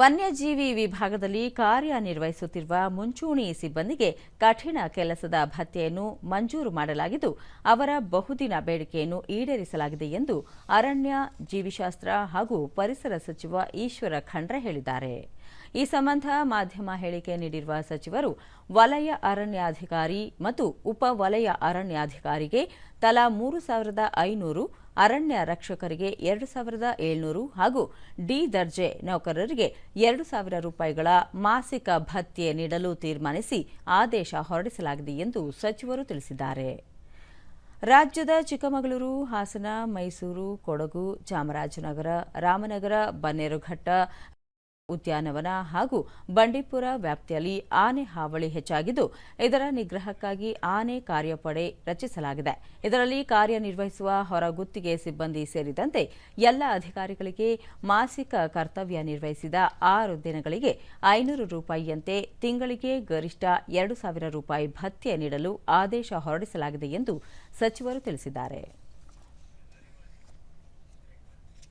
ವನ್ಯಜೀವಿ ವಿಭಾಗದಲ್ಲಿ ಕಾರ್ಯನಿರ್ವಹಿಸುತ್ತಿರುವ ಮುಂಚೂಣಿ ಸಿಬ್ಬಂದಿಗೆ ಕಠಿಣ ಕೆಲಸದ ಭತ್ಯೆಯನ್ನು ಮಂಜೂರು ಮಾಡಲಾಗಿದ್ದು, ಅವರ ಬಹುದಿನ ಬೇಡಿಕೆಯನ್ನು ಈಡೇರಿಸಲಾಗಿದೆ ಎಂದು ಅರಣ್ಯ, ಜೀವಿಶಾಸ್ತ್ರ ಹಾಗೂ ಪರಿಸರ ಸಚಿವ ಈಶ್ವರ ಖಂಡ್ರೆ ಹೇಳಿದ್ದಾರೆ. ಈ ಸಂಬಂಧ ಮಾಧ್ಯಮ ಹೇಳಿಕೆ ನೀಡಿರುವ ಸಚಿವರು, ವಲಯ ಅರಣ್ಯಾಧಿಕಾರಿ ಮತ್ತು ಉಪ ವಲಯ ಅರಣ್ಯಾಧಿಕಾರಿಗೆ ತಲಾ ಮೂರು ಸಾವಿರದ ಐನೂರು ಅರಣ್ಯ ರಕ್ಷಕರಿಗೆ ಎರಡು ಸಾವಿರದ ಏಳ್ನೂರು ಹಾಗೂ ಡಿ ದರ್ಜೆ ನೌಕರರಿಗೆ ಎರಡು ಸಾವಿರ ರೂಪಾಯಿಗಳ ಮಾಸಿಕ ಭತ್ಯೆ ನೀಡಲು ತೀರ್ಮಾನಿಸಿ ಆದೇಶ ಹೊರಡಿಸಲಾಗಿದೆ ಎಂದು ಸಚಿವರು ತಿಳಿಸಿದ್ದಾರೆ. ರಾಜ್ಯದ ಚಿಕ್ಕಮಗಳೂರು, ಹಾಸನ, ಮೈಸೂರು, ಕೊಡಗು, ಚಾಮರಾಜನಗರ, ರಾಮನಗರ, ಬನ್ನೇರುಘಟ್ಟ ಉದ್ಯಾನವನ ಹಾಗೂ ಬಂಡೀಪುರ ವ್ಯಾಪ್ತಿಯಲ್ಲಿ ಆನೆ ಹಾವಳಿ ಹೆಚ್ಚಾಗಿದ್ದು, ಇದರ ನಿಗ್ರಹಕ್ಕಾಗಿ ಆನೆ ಕಾರ್ಯಪಡೆ ರಚಿಸಲಾಗಿದೆ. ಇದರಲ್ಲಿ ಕಾರ್ಯನಿರ್ವಹಿಸುವ ಹೊರಗುತ್ತಿಗೆ ಸಿಬ್ಬಂದಿ ಸೇರಿದಂತೆ ಎಲ್ಲ ಅಧಿಕಾರಿಗಳಿಗೆ ಮಾಸಿಕ ಕರ್ತವ್ಯ ನಿರ್ವಹಿಸಿದ ಆರು ದಿನಗಳಿಗೆ ಐನೂರು ರೂಪಾಯಿಯಂತೆ ತಿಂಗಳಿಗೆ ಗರಿಷ್ಠ ಎರಡು ಸಾವಿರ ರೂಪಾಯಿ ಭತ್ಯೆ ನೀಡಲು ಆದೇಶ ಹೊರಡಿಸಲಾಗಿದೆ ಎಂದು ಸಚಿವರು ತಿಳಿಸಿದ್ದಾರೆ.